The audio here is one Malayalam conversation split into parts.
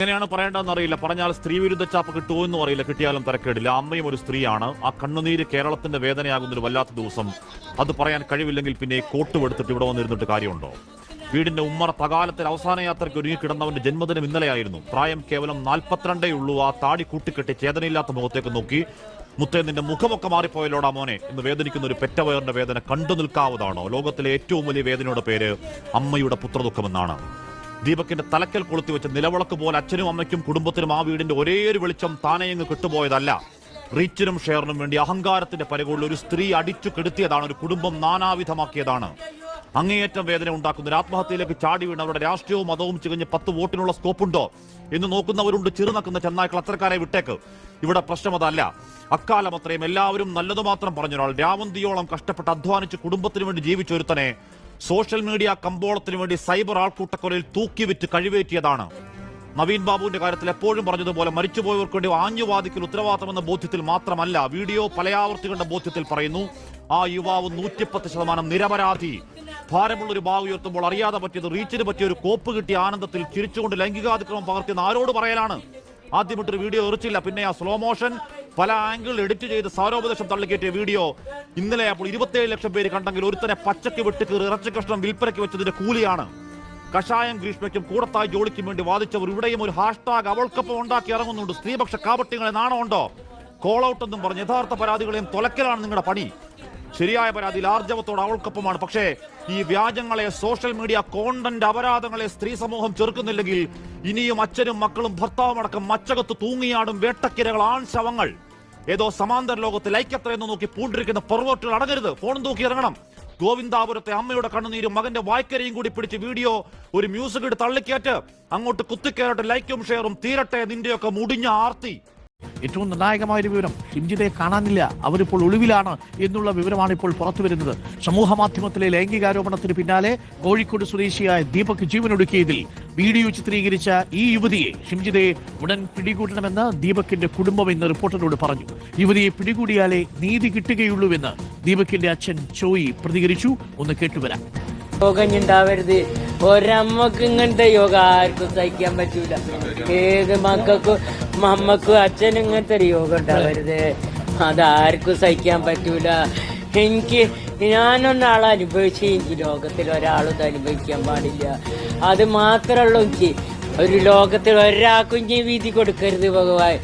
എങ്ങനെയാണ് പറയേണ്ടതെന്ന് അറിയില്ല. പറഞ്ഞാൽ സ്ത്രീ വിരുദ്ധ ചാപ്പ് കിട്ടുമോ എന്നും അറിയില്ല. കിട്ടിയാലും തരക്കേടില്ല. അമ്മയും ഒരു സ്ത്രീയാണ്. ആ കണ്ണുനീര് കേരളത്തിന്റെ വേദനയാകുന്ന ഒരു വല്ലാത്ത ദിവസം അത് പറയാൻ കഴിവില്ലെങ്കിൽ പിന്നെ കോട്ടുമെടുത്തിട്ട് ഇവിടെ വന്നിരുന്നിട്ട് കാര്യമുണ്ടോ? വീടിന്റെ ഉമ്മറ തകാലത്തിൽ അവസാന യാത്രയ്ക്ക് ഒരുങ്ങി കിടന്നവന്റെ ജന്മദിനം ഇന്നലെയായിരുന്നു. പ്രായം കേവലം നാൽപ്പത്തിരണ്ടേ ഉള്ളൂ. ആ താടി കൂട്ടിക്കെട്ടി ചേതനയില്ലാത്ത മുഖത്തേക്ക് നോക്കി മുത്തേ നിന്റെ മുഖമൊക്കെ മാറിപ്പോയല്ലോടാ മോനെ എന്ന് വേദനിക്കുന്ന ഒരു പെറ്റവയറിന്റെ വേദന കണ്ടു നിൽക്കാവുന്നതാണോ? ലോകത്തിലെ ഏറ്റവും വലിയ വേദനയുടെ പേര് അമ്മയുടെ പുത്രദുഃഖമെന്നാണ്. ദീപകിന്റെ തലക്കൽ കൊളുത്തി വെച്ച നിലവിളക്ക് പോലെ അച്ഛനും അമ്മയ്ക്കും കുടുംബത്തിനും ആ വീടിന്റെ ഒരേ ഒരു വെളിച്ചം താനെയങ്ങ് കിട്ടുപോയതല്ല. റീച്ചിനും ഷെയറിനും വേണ്ടി അഹങ്കാരത്തിന്റെ പരകളിൽ ഒരു സ്ത്രീ അടിച്ചു കെടുത്തിയതാണ് ഒരു കുടുംബം നാനാവിധമാക്കിയതാണ്. അങ്ങേയറ്റം വേദന ഉണ്ടാക്കുന്ന ഒരു ആത്മഹത്യയിലേക്ക് ചാടി വീണ് അവരുടെ രാഷ്ട്രീയവും മതവും ചികഞ്ഞ് പത്ത് വോട്ടിനുള്ള സ്കോപ്പുണ്ടോ എന്ന് നോക്കുന്നവരുണ്ട് ചെറുനക്കുന്ന ചെന്നായ്ക്കൾ അത്രക്കാരെ വിട്ടേക്ക്. ഇവിടെ പ്രശ്നം അതല്ല അക്കാലം അത്രയും എല്ലാവരും നല്ലത് മാത്രം പറഞ്ഞൊരാൾ രാവന്തിയോളം കഷ്ടപ്പെട്ട് അധ്വാനിച്ച് കുടുംബത്തിന് വേണ്ടി ജീവിച്ചൊരുത്തനെ സോഷ്യൽ മീഡിയ കമ്പോളത്തിനു വേണ്ടി സൈബർ ആൾക്കൂട്ടക്കൊലയിൽ തൂക്കിവിറ്റ് കഴിവേറ്റിയതാണ്. നവീൻ ബാബുവിന്റെ കാര്യത്തിൽ എപ്പോഴും പറഞ്ഞതുപോലെ മരിച്ചുപോയവർക്ക് വേണ്ടി ആഞ്ഞുവാദിക്കൽ ഉത്തരവാദിത്തമെന്ന ബോധ്യത്തിൽ മാത്രമല്ല വീഡിയോ പലയാവർത്തികളുടെ ബോധ്യത്തിൽ പറയുന്നു ആ യുവാവ് നൂറ്റിപ്പത്ത് ശതമാനം നിരപരാധി. ഭാരമുള്ള ഒരു ബാഗ് ഉയർത്തുമ്പോൾ അറിയാതെ പറ്റിയത് റീച്ചിന് പറ്റിയ ഒരു കോപ്പ് കിട്ടിയ ആനന്ദത്തിൽ ചിരിച്ചുകൊണ്ട് ലൈംഗികാതിക്രമം പകർത്തിയെന്ന് ആരോട് പറയലാണ്? ആദ്യമിട്ടൊരു വീഡിയോ എറിച്ചില്ല പിന്നെ ആ സ്ലോ മോഷൻ പല ആംഗിൾ എഡിറ്റ് ചെയ്ത് സാരോപദേശം തള്ളിക്കേറ്റിയ വീഡിയോ. ഇന്നലെ അപ്പോൾ ഇരുപത്തേഴ് ലക്ഷം പേര് കണ്ടെങ്കിൽ ഒരുത്തനെ പച്ചക്ക് വെട്ടിക്കീറി ഇറച്ചി കഷ്ണം വിൽപ്പനയ്ക്ക് വെച്ചതിന്റെ കൂലിയാണ്. കഷായം ഗ്രീഷ്മയ്ക്കും കൂടത്തായി ജോലിക്കും വേണ്ടി വാദിച്ചവർ ഇവിടെയും ഒരു ഹാഷ്ടാഗ് അവൾക്കൊപ്പം ഉണ്ടാക്കി ഇറങ്ങുന്നുണ്ട്. സ്ത്രീപക്ഷ കാപട്യങ്ങളെ നാണമുണ്ടോ? കോൾ ഔട്ട് എന്നും പറഞ്ഞ് യഥാർത്ഥ പരാതികളെയും തുലക്കലാണ് നിങ്ങളുടെ പണി. ശരിയായ പരാതിയിൽ ആർജവത്തോട് അവൾക്കൊപ്പമാണ്. പക്ഷേ ഈ വ്യാജങ്ങളെ സോഷ്യൽ മീഡിയ കോണ്ടന്റ് അപരാധങ്ങളെ സ്ത്രീ സമൂഹം ചെറുക്കുന്നില്ലെങ്കിൽ ഇനിയും അച്ഛനും മക്കളും ഭർത്താവും അടക്കം മച്ചകത്ത് തൂങ്ങിയാടും വേട്ടക്കിരകൾ ആൺ ശവങ്ങൾ ഏതോ സമാന്തര ലോകത്ത് ലൈക്കത്ര എന്ന് നോക്കി പൂണ്ടിരിക്കുന്ന പെർവോട്ടുകൾ അടങ്ങരുത്. ഫോണും തൂക്കി ഇറങ്ങണം. ഗോവിന്ദാപുരത്തെ അമ്മയുടെ കണ്ണുനീരും മകന്റെ വായ്ക്കരയും കൂടി പിടിച്ച് വീഡിയോ ഒരു മ്യൂസിക് ഇട്ട് തള്ളിക്കേറ്റ് അങ്ങോട്ട് കുത്തിക്കയറട്ടെ ലൈക്കും ഷെയറും തീരട്ടെ നിന്റെയൊക്കെ മുടിഞ്ഞ ആർത്തി. ഏറ്റവും നിർണായകമായ ഒരു വിവരം ഷിംജിതയെ കാണാനില്ല. അവരിപ്പോൾ ഒളിവിലാണ് എന്നുള്ള വിവരമാണ് ഇപ്പോൾ പുറത്തു വരുന്നത്. സമൂഹ മാധ്യമത്തിലെ ലൈംഗികാരോപണത്തിന് പിന്നാലെ കോഴിക്കോട് സ്വദേശിയായ ദീപക് ജീവനൊടുക്കിയതിൽ വീഡിയോ ചിത്രീകരിച്ച ഈ യുവതിയെ ഷിംജിതയെ ഉടൻ പിടികൂടണമെന്ന് ദീപക്കിന്റെ കുടുംബം ഇന്ന് റിപ്പോർട്ടറോട് പറഞ്ഞു. യുവതിയെ പിടികൂടിയാലേ നീതി കിട്ടുകയുള്ളൂവെന്ന് ദീപക്കിന്റെ അച്ഛൻ ചോയി പ്രതികരിച്ചു. ഒന്ന് കേട്ടുവരാം ഒരമ്മക്ക് ഇങ്ങനത്തെ യോഗ ആർക്കും സഹിക്കാൻ പറ്റൂല. ഏത് മക്കൾക്കും അമ്മക്കും അച്ഛനും ഇങ്ങനത്തെ ഒരു യോഗ ഉണ്ടാവരുത് അതാർക്കും സഹിക്കാൻ പറ്റൂല. എനിക്ക് ഞാനൊന്നാൾ അനുഭവിച്ച് എനിക്ക് ലോകത്തിൽ ഒരാളും അനുഭവിക്കാൻ പാടില്ല. അത് മാത്രമുള്ളൂ എനിക്ക് ഒരു ലോകത്തിൽ ഒരാൾക്കും ഞാൻ വീതി കൊടുക്കരുത് ഭഗവാൻ.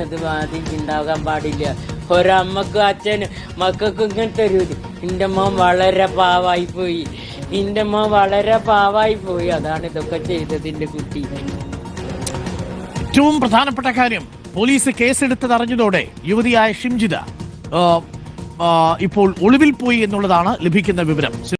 അത് ആദ്യം ഉണ്ടാകാൻ പാടില്ല. ഒരമ്മക്കും അച്ഛനും മക്കൾക്കും ഇങ്ങനത്തെ ഒരു എന്റെ മോൻ വളരെ പാവായി പോയി. എന്റെ മോൻ വളരെ പാവായി പോയി. അതാണ് ഇതൊക്കെ ചെയ്തതിന്റെ കുട്ടി. ഏറ്റവും പ്രധാനപ്പെട്ട കാര്യം പോലീസ് കേസെടുത്തത് അറിഞ്ഞതോടെ യുവതിയായ ഷിംജിത ഇപ്പോൾ ഒളിവിൽ പോയി എന്നുള്ളതാണ് ലഭിക്കുന്ന വിവരം.